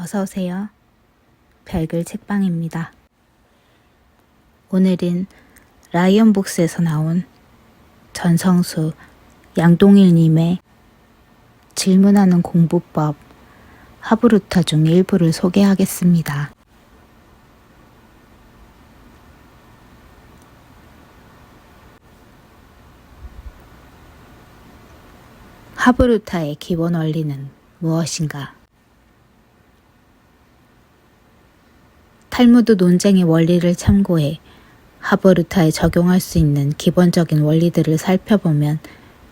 어서 오세요. 별글 책방입니다. 오늘은 라이언 복스에서 나온 전성수 양동일님의 질문하는 공부법 하브루타 중 일부를 소개하겠습니다. 하브루타의 기본 원리는 무엇인가? 탈무드 논쟁의 원리를 참고해 하브루타에 적용할 수 있는 기본적인 원리들을 살펴보면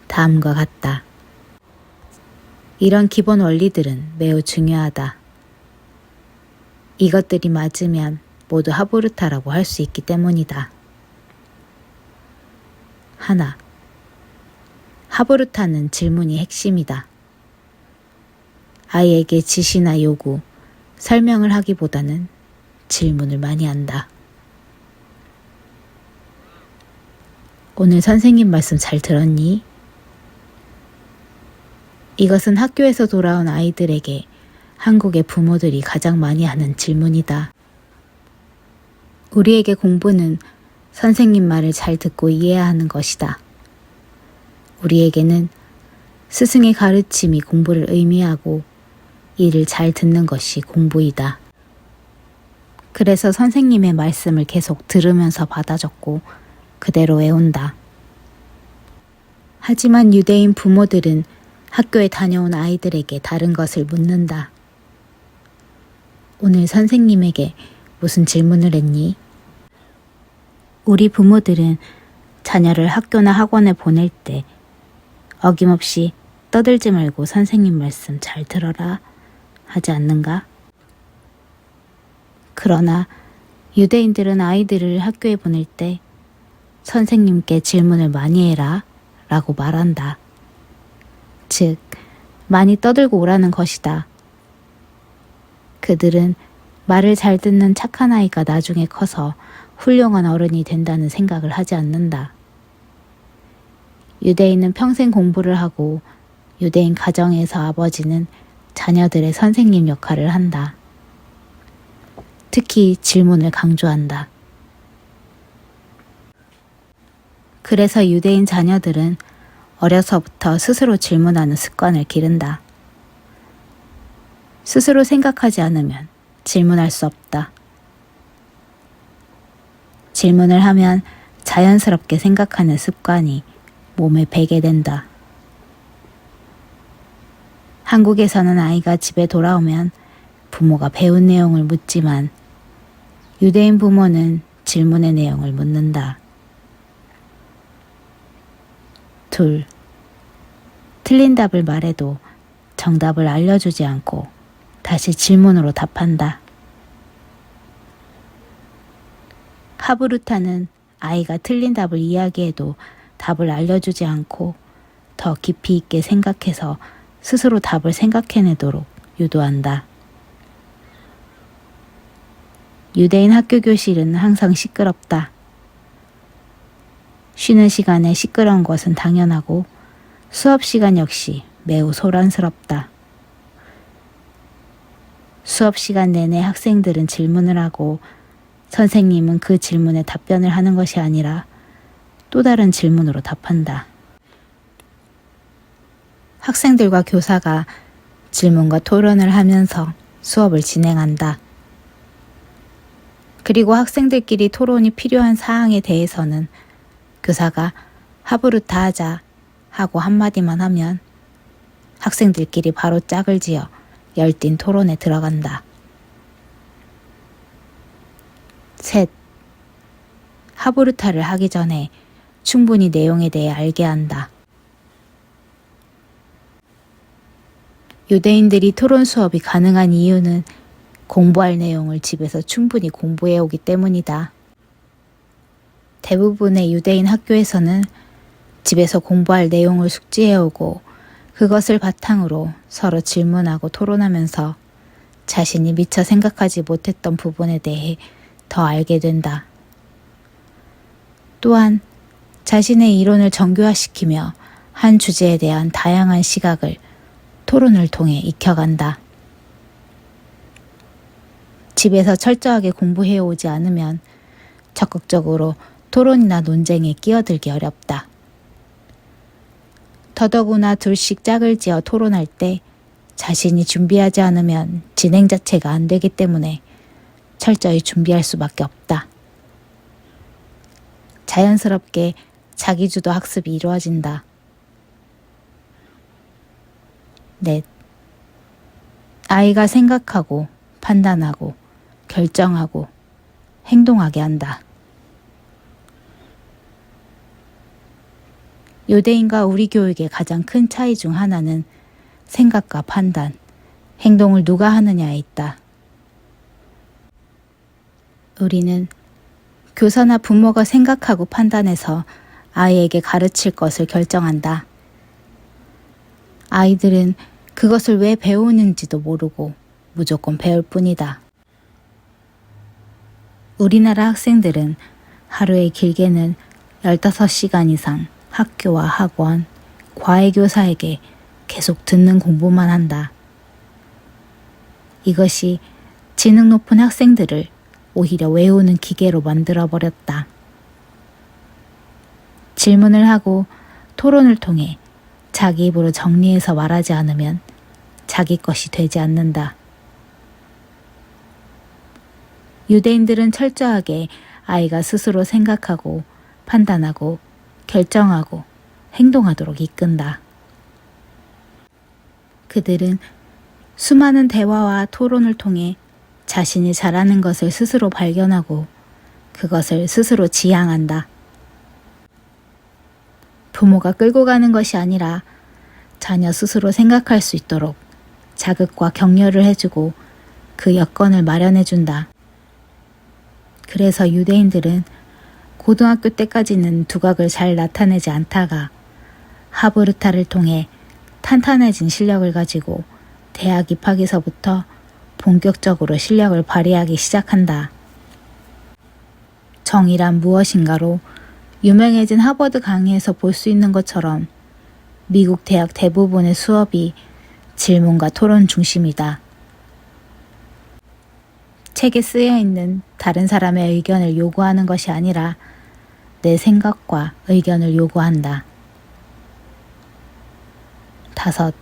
다음과 같다. 이런 기본 원리들은 매우 중요하다. 이것들이 맞으면 모두 하브루타라고 할 수 있기 때문이다. 하나. 하브루타는 질문이 핵심이다. 아이에게 지시나 요구, 설명을 하기보다는 질문을 많이 한다. 오늘 선생님 말씀 잘 들었니? 이것은 학교에서 돌아온 아이들에게 한국의 부모들이 가장 많이 하는 질문이다. 우리에게 공부는 선생님 말을 잘 듣고 이해해야 하는 것이다. 우리에게는 스승의 가르침이 공부를 의미하고 이를 잘 듣는 것이 공부이다. 그래서 선생님의 말씀을 계속 들으면서 받아 적고 그대로 외운다. 하지만 유대인 부모들은 학교에 다녀온 아이들에게 다른 것을 묻는다. 오늘 선생님에게 무슨 질문을 했니? 우리 부모들은 자녀를 학교나 학원에 보낼 때 어김없이 떠들지 말고 선생님 말씀 잘 들어라 하지 않는가? 그러나 유대인들은 아이들을 학교에 보낼 때 선생님께 질문을 많이 해라 라고 말한다. 즉, 많이 떠들고 오라는 것이다. 그들은 말을 잘 듣는 착한 아이가 나중에 커서 훌륭한 어른이 된다는 생각을 하지 않는다. 유대인은 평생 공부를 하고 유대인 가정에서 아버지는 자녀들의 선생님 역할을 한다. 특히 질문을 강조한다. 그래서 유대인 자녀들은 어려서부터 스스로 질문하는 습관을 기른다. 스스로 생각하지 않으면 질문할 수 없다. 질문을 하면 자연스럽게 생각하는 습관이 몸에 배게 된다. 한국에서는 아이가 집에 돌아오면 부모가 배운 내용을 묻지만 유대인 부모는 질문의 내용을 묻는다. 둘. 틀린 답을 말해도 정답을 알려주지 않고 다시 질문으로 답한다. 하브루타는 아이가 틀린 답을 이야기해도 답을 알려주지 않고 더 깊이 있게 생각해서 스스로 답을 생각해내도록 유도한다. 유대인 학교 교실은 항상 시끄럽다. 쉬는 시간에 시끄러운 것은 당연하고 수업 시간 역시 매우 소란스럽다. 수업 시간 내내 학생들은 질문을 하고 선생님은 그 질문에 답변을 하는 것이 아니라 또 다른 질문으로 답한다. 학생들과 교사가 질문과 토론을 하면서 수업을 진행한다. 그리고 학생들끼리 토론이 필요한 사항에 대해서는 교사가 하부르타 하자 하고 한마디만 하면 학생들끼리 바로 짝을 지어 열띤 토론에 들어간다. 셋. 하부르타를 하기 전에 충분히 내용에 대해 알게 한다. 유대인들이 토론 수업이 가능한 이유는 공부할 내용을 집에서 충분히 공부해 오기 때문이다. 대부분의 유대인 학교에서는 집에서 공부할 내용을 숙지해 오고 그것을 바탕으로 서로 질문하고 토론하면서 자신이 미처 생각하지 못했던 부분에 대해 더 알게 된다. 또한 자신의 이론을 정교화시키며 한 주제에 대한 다양한 시각을 토론을 통해 익혀간다. 집에서 철저하게 공부해 오지 않으면 적극적으로 토론이나 논쟁에 끼어들기 어렵다. 더더구나 둘씩 짝을 지어 토론할 때 자신이 준비하지 않으면 진행 자체가 안 되기 때문에 철저히 준비할 수밖에 없다. 자연스럽게 자기주도 학습이 이루어진다. 넷. 아이가 생각하고 판단하고 결정하고 행동하게 한다. 유대인과 우리 교육의 가장 큰 차이 중 하나는 생각과 판단, 행동을 누가 하느냐에 있다. 우리는 교사나 부모가 생각하고 판단해서 아이에게 가르칠 것을 결정한다. 아이들은 그것을 왜 배우는지도 모르고 무조건 배울 뿐이다. 우리나라 학생들은 하루에 길게는 15시간 이상 학교와 학원, 과외교사에게 계속 듣는 공부만 한다. 이것이 지능 높은 학생들을 오히려 외우는 기계로 만들어버렸다. 질문을 하고 토론을 통해 자기 입으로 정리해서 말하지 않으면 자기 것이 되지 않는다. 유대인들은 철저하게 아이가 스스로 생각하고 판단하고 결정하고 행동하도록 이끈다. 그들은 수많은 대화와 토론을 통해 자신이 잘하는 것을 스스로 발견하고 그것을 스스로 지향한다. 부모가 끌고 가는 것이 아니라 자녀 스스로 생각할 수 있도록 자극과 격려를 해주고 그 여건을 마련해준다. 그래서 유대인들은 고등학교 때까지는 두각을 잘 나타내지 않다가 하브르타를 통해 탄탄해진 실력을 가지고 대학 입학에서부터 본격적으로 실력을 발휘하기 시작한다. 정의란 무엇인가로 유명해진 하버드 강의에서 볼 수 있는 것처럼 미국 대학 대부분의 수업이 질문과 토론 중심이다. 책에 쓰여 있는 다른 사람의 의견을 요구하는 것이 아니라 내 생각과 의견을 요구한다. 다섯.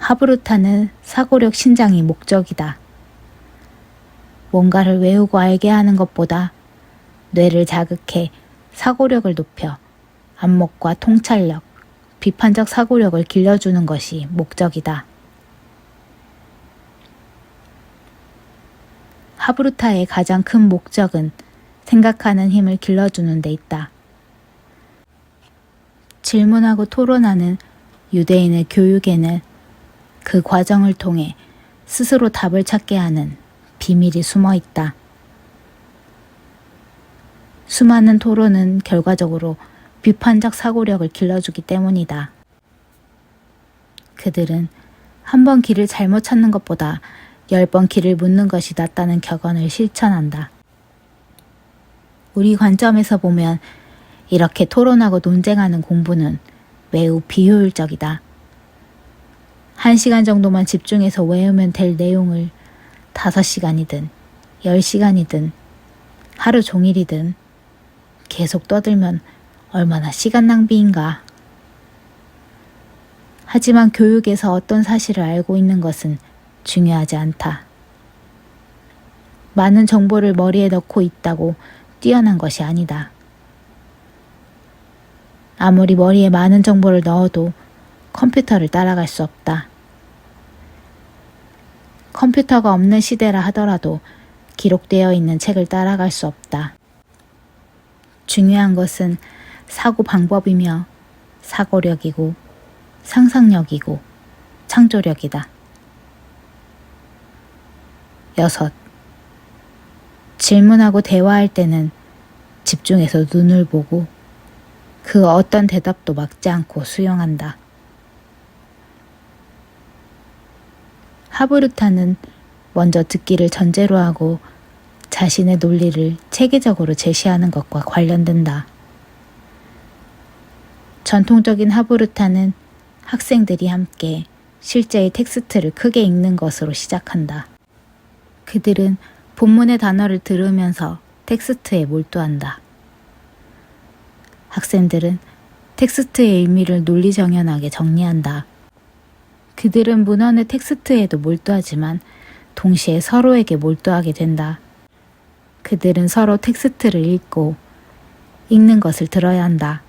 하브루타는 사고력 신장이 목적이다. 뭔가를 외우고 알게 하는 것보다 뇌를 자극해 사고력을 높여 안목과 통찰력, 비판적 사고력을 길러주는 것이 목적이다. 하브루타의 가장 큰 목적은 생각하는 힘을 길러주는 데 있다. 질문하고 토론하는 유대인의 교육에는 그 과정을 통해 스스로 답을 찾게 하는 비밀이 숨어 있다. 수많은 토론은 결과적으로 비판적 사고력을 길러주기 때문이다. 그들은 한번 길을 잘못 찾는 것보다 열 번 길을 묻는 것이 낫다는 격언을 실천한다. 우리 관점에서 보면 이렇게 토론하고 논쟁하는 공부는 매우 비효율적이다. 한 시간 정도만 집중해서 외우면 될 내용을 다섯 시간이든 열 시간이든 하루 종일이든 계속 떠들면 얼마나 시간 낭비인가. 하지만 교육에서 어떤 사실을 알고 있는 것은 중요하지 않다. 많은 정보를 머리에 넣고 있다고 뛰어난 것이 아니다. 아무리 머리에 많은 정보를 넣어도 컴퓨터를 따라갈 수 없다. 컴퓨터가 없는 시대라 하더라도 기록되어 있는 책을 따라갈 수 없다. 중요한 것은 사고 방법이며 사고력이고 상상력이고 창조력이다. 여섯. 질문하고 대화할 때는 집중해서 눈을 보고 그 어떤 대답도 막지 않고 수용한다. 하브르타는 먼저 듣기를 전제로 하고 자신의 논리를 체계적으로 제시하는 것과 관련된다. 전통적인 하브르타는 학생들이 함께 실제의 텍스트를 크게 읽는 것으로 시작한다. 그들은 본문의 단어를 들으면서 텍스트에 몰두한다. 학생들은 텍스트의 의미를 논리정연하게 정리한다. 그들은 문헌의 텍스트에도 몰두하지만 동시에 서로에게 몰두하게 된다. 그들은 서로 텍스트를 읽고 읽는 것을 들어야 한다.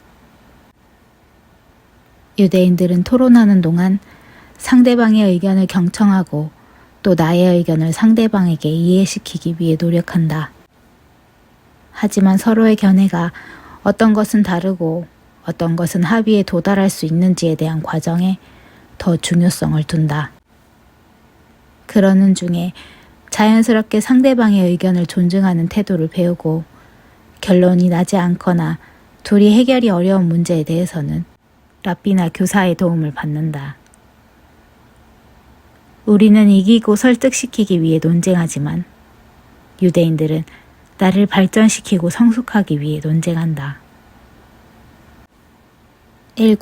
유대인들은 토론하는 동안 상대방의 의견을 경청하고 또 나의 의견을 상대방에게 이해시키기 위해 노력한다. 하지만 서로의 견해가 어떤 것은 다르고 어떤 것은 합의에 도달할 수 있는지에 대한 과정에 더 중요성을 둔다. 그러는 중에 자연스럽게 상대방의 의견을 존중하는 태도를 배우고 결론이 나지 않거나 둘이 해결이 어려운 문제에 대해서는 랍비나 교사의 도움을 받는다. 우리는 이기고 설득시키기 위해 논쟁하지만 유대인들은 나를 발전시키고 성숙하기 위해 논쟁한다. 7.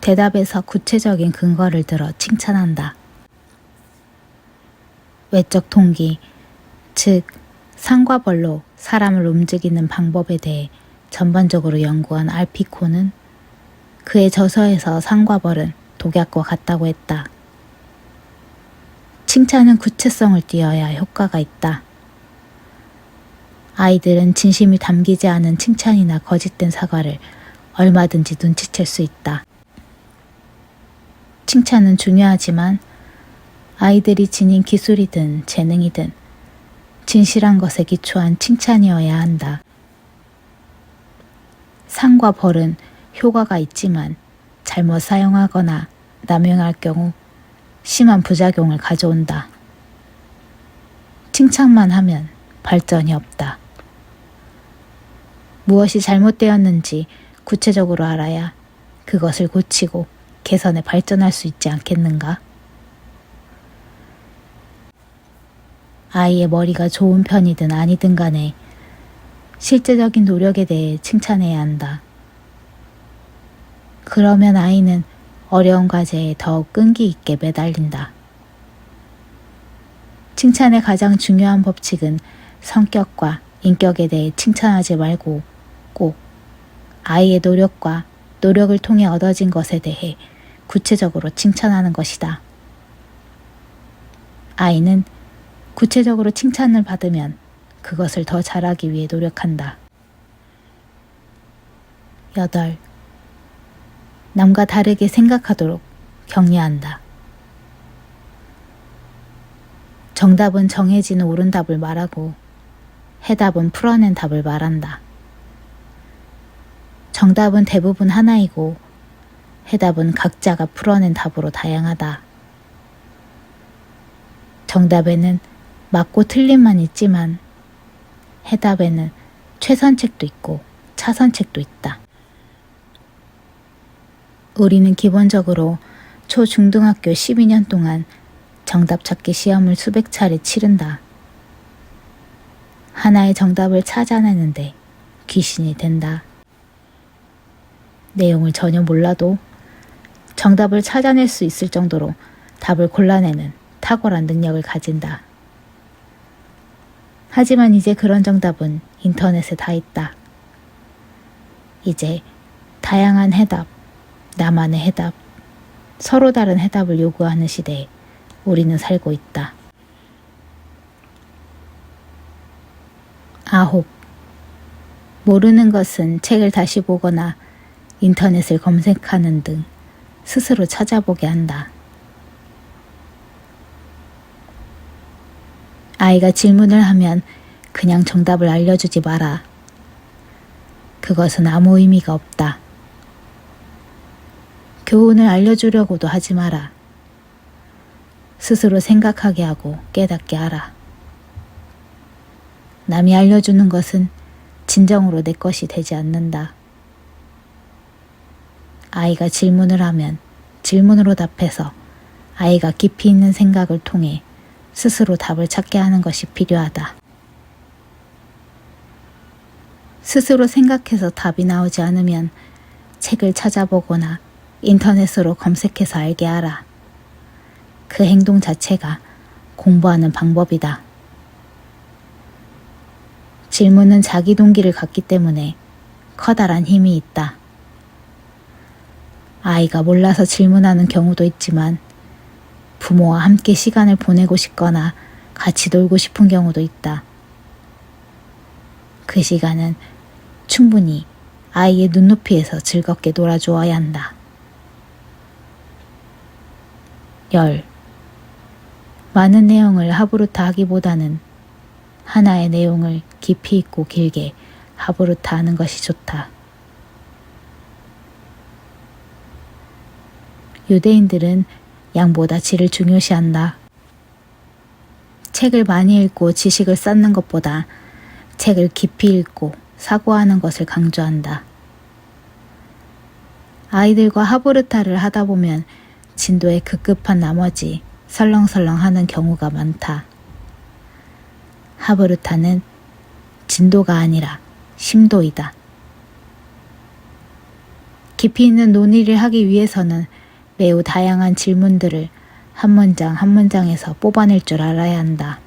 대답에서 구체적인 근거를 들어 칭찬한다. 외적 동기, 즉, 상과 벌로 사람을 움직이는 방법에 대해 전반적으로 연구한 알피코는 그의 저서에서 상과 벌은 독약과 같다고 했다. 칭찬은 구체성을 띄어야 효과가 있다. 아이들은 진심이 담기지 않은 칭찬이나 거짓된 사과를 얼마든지 눈치챌 수 있다. 칭찬은 중요하지만 아이들이 지닌 기술이든 재능이든 진실한 것에 기초한 칭찬이어야 한다. 상과 벌은 효과가 있지만 잘못 사용하거나 남용할 경우 심한 부작용을 가져온다. 칭찬만 하면 발전이 없다. 무엇이 잘못되었는지 구체적으로 알아야 그것을 고치고 개선에 발전할 수 있지 않겠는가? 아이의 머리가 좋은 편이든 아니든 간에 실제적인 노력에 대해 칭찬해야 한다. 그러면 아이는 어려운 과제에 더욱 끈기 있게 매달린다. 칭찬의 가장 중요한 법칙은 성격과 인격에 대해 칭찬하지 말고 꼭 아이의 노력과 노력을 통해 얻어진 것에 대해 구체적으로 칭찬하는 것이다. 아이는 구체적으로 칭찬을 받으면 그것을 더 잘하기 위해 노력한다. 8. 남과 다르게 생각하도록 격려한다. 정답은 정해진 옳은 답을 말하고 해답은 풀어낸 답을 말한다. 정답은 대부분 하나이고 해답은 각자가 풀어낸 답으로 다양하다. 정답에는 맞고 틀림만 있지만 해답에는 최선책도 있고 차선책도 있다. 우리는 기본적으로 초중등학교 12년 동안 정답 찾기 시험을 수백 차례 치른다. 하나의 정답을 찾아내는데 귀신이 된다. 내용을 전혀 몰라도 정답을 찾아낼 수 있을 정도로 답을 골라내는 탁월한 능력을 가진다. 하지만 이제 그런 정답은 인터넷에 다 있다. 이제 다양한 해답, 나만의 해답, 서로 다른 해답을 요구하는 시대에 우리는 살고 있다. 아홉. 모르는 것은 책을 다시 보거나 인터넷을 검색하는 등 스스로 찾아보게 한다. 아이가 질문을 하면 그냥 정답을 알려주지 마라. 그것은 아무 의미가 없다. 교훈을 알려주려고도 하지 마라. 스스로 생각하게 하고 깨닫게 하라. 남이 알려주는 것은 진정으로 내 것이 되지 않는다. 아이가 질문을 하면 질문으로 답해서 아이가 깊이 있는 생각을 통해 스스로 답을 찾게 하는 것이 필요하다. 스스로 생각해서 답이 나오지 않으면 책을 찾아보거나 인터넷으로 검색해서 알게 하라. 그 행동 자체가 공부하는 방법이다. 질문은 자기 동기를 갖기 때문에 커다란 힘이 있다. 아이가 몰라서 질문하는 경우도 있지만 부모와 함께 시간을 보내고 싶거나 같이 놀고 싶은 경우도 있다. 그 시간은 충분히 아이의 눈높이에서 즐겁게 놀아주어야 한다. 열. 많은 내용을 하부루타 하기보다는 하나의 내용을 깊이 있고 길게 하부루타 하는 것이 좋다. 유대인들은 양보다 질을 중요시한다. 책을 많이 읽고 지식을 쌓는 것보다 책을 깊이 읽고 사고하는 것을 강조한다. 아이들과 하부르타를 하다 보면 진도에 급급한 나머지 설렁설렁 하는 경우가 많다. 하부르타는 진도가 아니라 심도이다. 깊이 있는 논의를 하기 위해서는 매우 다양한 질문들을 한 문장 한 문장에서 뽑아낼 줄 알아야 한다.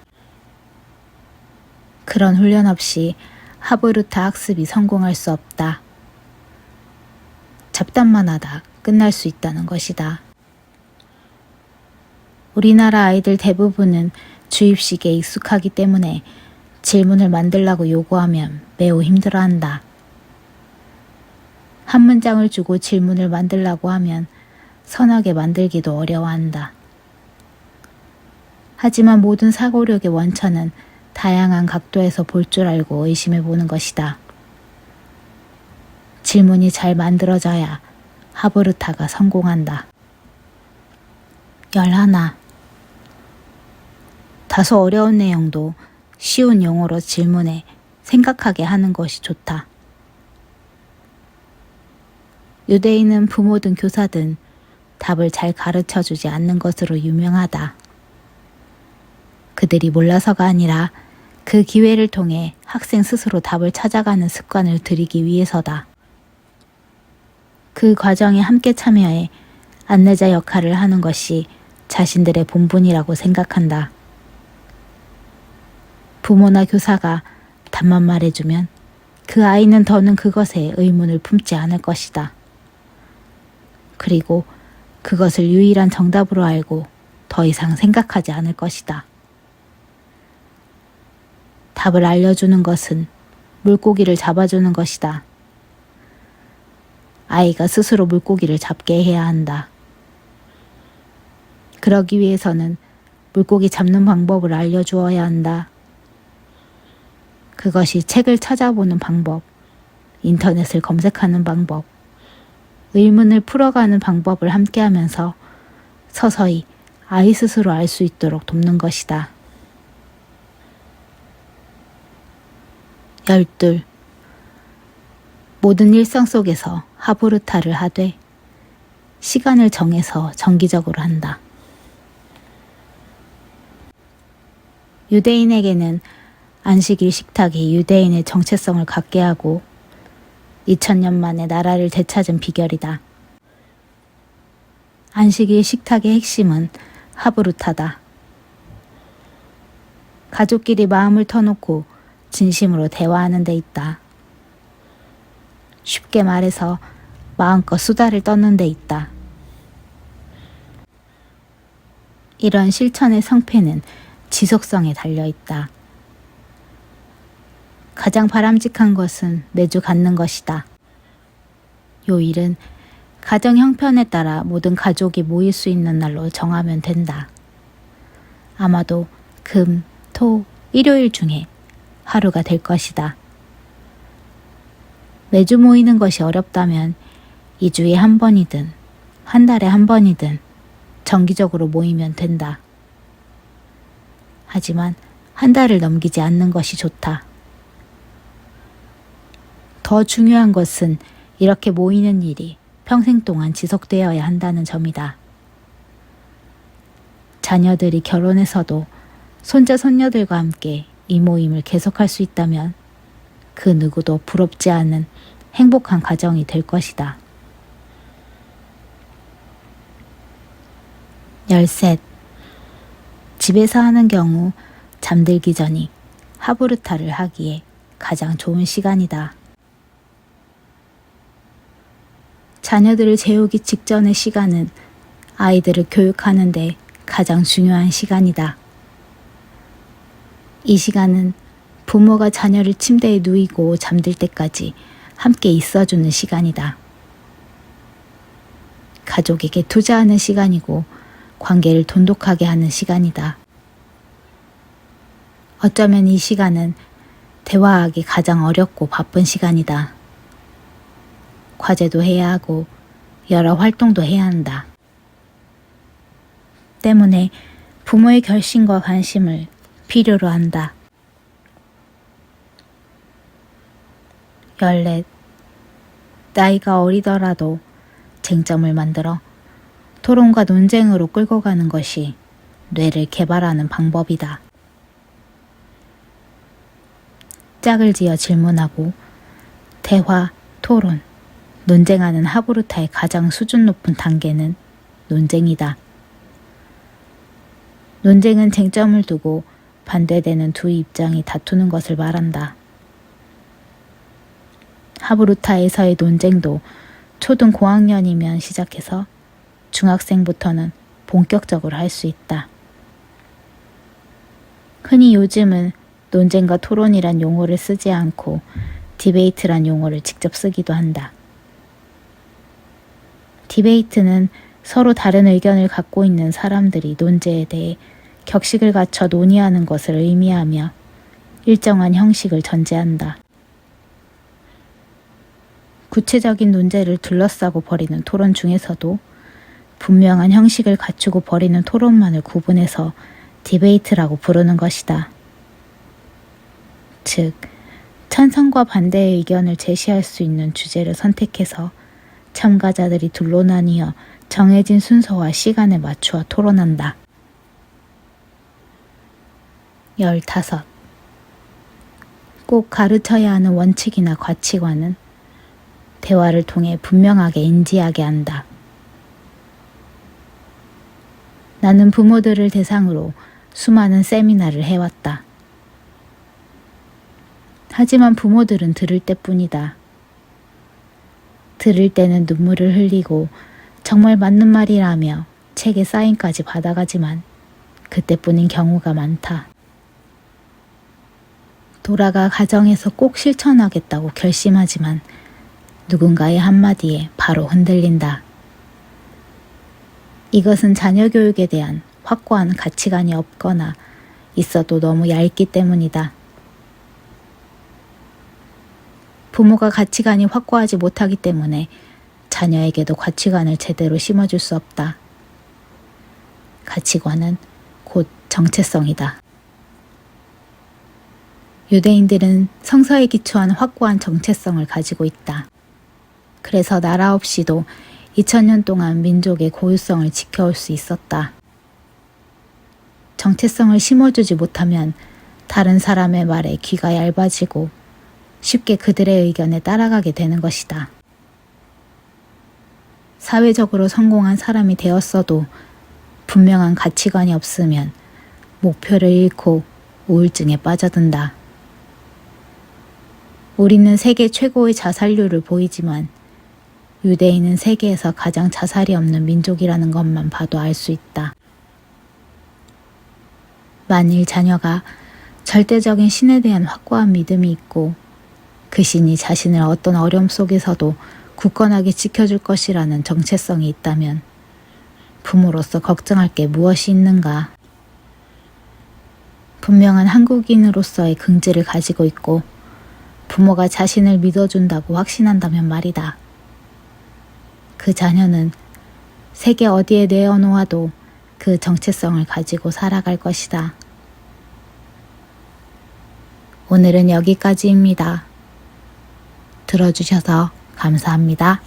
그런 훈련 없이 하부르타 학습이 성공할 수 없다. 잡담만 하다 끝날 수 있다는 것이다. 우리나라 아이들 대부분은 주입식에 익숙하기 때문에 질문을 만들라고 요구하면 매우 힘들어한다. 한 문장을 주고 질문을 만들라고 하면 선하게 만들기도 어려워한다. 하지만 모든 사고력의 원천은 다양한 각도에서 볼 줄 알고 의심해 보는 것이다. 질문이 잘 만들어져야 하부르타가 성공한다. 열하나. 다소 어려운 내용도 쉬운 용어로 질문에 생각하게 하는 것이 좋다. 유대인은 부모든 교사든 답을 잘 가르쳐 주지 않는 것으로 유명하다. 그들이 몰라서가 아니라 그 기회를 통해 학생 스스로 답을 찾아가는 습관을 들이기 위해서다. 그 과정에 함께 참여해 안내자 역할을 하는 것이 자신들의 본분이라고 생각한다. 부모나 교사가 답만 말해주면 그 아이는 더는 그것에 의문을 품지 않을 것이다. 그리고 그것을 유일한 정답으로 알고 더 이상 생각하지 않을 것이다. 답을 알려주는 것은 물고기를 잡아주는 것이다. 아이가 스스로 물고기를 잡게 해야 한다. 그러기 위해서는 물고기 잡는 방법을 알려주어야 한다. 그것이 책을 찾아보는 방법, 인터넷을 검색하는 방법, 의문을 풀어가는 방법을 함께 하면서 서서히 아이 스스로 알 수 있도록 돕는 것이다. 열둘. 모든 일상 속에서 하부르타를 하되 시간을 정해서 정기적으로 한다. 유대인에게는 안식일 식탁이 유대인의 정체성을 갖게 하고 2000년 만에 나라를 되찾은 비결이다. 안식일 식탁의 핵심은 하부루타다. 가족끼리 마음을 터놓고 진심으로 대화하는 데 있다. 쉽게 말해서 마음껏 수다를 떠는 데 있다. 이런 실천의 성패는 지속성에 달려 있다. 가장 바람직한 것은 매주 갖는 것이다. 요일은 가정 형편에 따라 모든 가족이 모일 수 있는 날로 정하면 된다. 아마도 금, 토, 일요일 중에 하루가 될 것이다. 매주 모이는 것이 어렵다면 2주에 한 번이든 한 달에 한 번이든 정기적으로 모이면 된다. 하지만 한 달을 넘기지 않는 것이 좋다. 더 중요한 것은 이렇게 모이는 일이 평생 동안 지속되어야 한다는 점이다. 자녀들이 결혼해서도 손자, 손녀들과 함께 이 모임을 계속할 수 있다면 그 누구도 부럽지 않은 행복한 가정이 될 것이다. 열셋. 집에서 하는 경우 잠들기 전이 하부르타를 하기에 가장 좋은 시간이다. 자녀들을 재우기 직전의 시간은 아이들을 교육하는데 가장 중요한 시간이다. 이 시간은 부모가 자녀를 침대에 누이고 잠들 때까지 함께 있어주는 시간이다. 가족에게 투자하는 시간이고 관계를 돈독하게 하는 시간이다. 어쩌면 이 시간은 대화하기 가장 어렵고 바쁜 시간이다. 과제도 해야 하고 여러 활동도 해야 한다. 때문에 부모의 결심과 관심을 필요로 한다. 14. 나이가 어리더라도 쟁점을 만들어 토론과 논쟁으로 끌고 가는 것이 뇌를 개발하는 방법이다. 짝을 지어 질문하고 대화, 토론, 논쟁하는 하부르타의 가장 수준 높은 단계는 논쟁이다. 논쟁은 쟁점을 두고 반대되는 두 입장이 다투는 것을 말한다. 하부르타에서의 논쟁도 초등 고학년이면 시작해서 중학생부터는 본격적으로 할 수 있다. 흔히 요즘은 논쟁과 토론이란 용어를 쓰지 않고 디베이트란 용어를 직접 쓰기도 한다. 디베이트는 서로 다른 의견을 갖고 있는 사람들이 논제에 대해 격식을 갖춰 논의하는 것을 의미하며 일정한 형식을 전제한다. 구체적인 논제를 둘러싸고 벌이는 토론 중에서도 분명한 형식을 갖추고 벌이는 토론만을 구분해서 디베이트라고 부르는 것이다. 즉, 찬성과 반대의 의견을 제시할 수 있는 주제를 선택해서 참가자들이 둘로 나뉘어 정해진 순서와 시간에 맞추어 토론한다. 15. 꼭 가르쳐야 하는 원칙이나 가치관은 대화를 통해 분명하게 인지하게 한다. 나는 부모들을 대상으로 수많은 세미나를 해왔다. 하지만 부모들은 들을 때뿐이다. 들을 때는 눈물을 흘리고 정말 맞는 말이라며 책에 사인까지 받아가지만 그때뿐인 경우가 많다. 돌아가 가정에서 꼭 실천하겠다고 결심하지만 누군가의 한마디에 바로 흔들린다. 이것은 자녀 교육에 대한 확고한 가치관이 없거나 있어도 너무 얇기 때문이다. 부모가 가치관이 확고하지 못하기 때문에 자녀에게도 가치관을 제대로 심어줄 수 없다. 가치관은 곧 정체성이다. 유대인들은 성서에 기초한 확고한 정체성을 가지고 있다. 그래서 나라 없이도 2000년 동안 민족의 고유성을 지켜올 수 있었다. 정체성을 심어주지 못하면 다른 사람의 말에 귀가 얇아지고 쉽게 그들의 의견에 따라가게 되는 것이다. 사회적으로 성공한 사람이 되었어도 분명한 가치관이 없으면 목표를 잃고 우울증에 빠져든다. 우리는 세계 최고의 자살률을 보이지만 유대인은 세계에서 가장 자살이 없는 민족이라는 것만 봐도 알 수 있다. 만일 자녀가 절대적인 신에 대한 확고한 믿음이 있고 그 신이 자신을 어떤 어려움 속에서도 굳건하게 지켜줄 것이라는 정체성이 있다면 부모로서 걱정할 게 무엇이 있는가? 분명한 한국인으로서의 긍지를 가지고 있고 부모가 자신을 믿어준다고 확신한다면 말이다. 그 자녀는 세계 어디에 내어놓아도 그 정체성을 가지고 살아갈 것이다. 오늘은 여기까지입니다. 들어주셔서 감사합니다.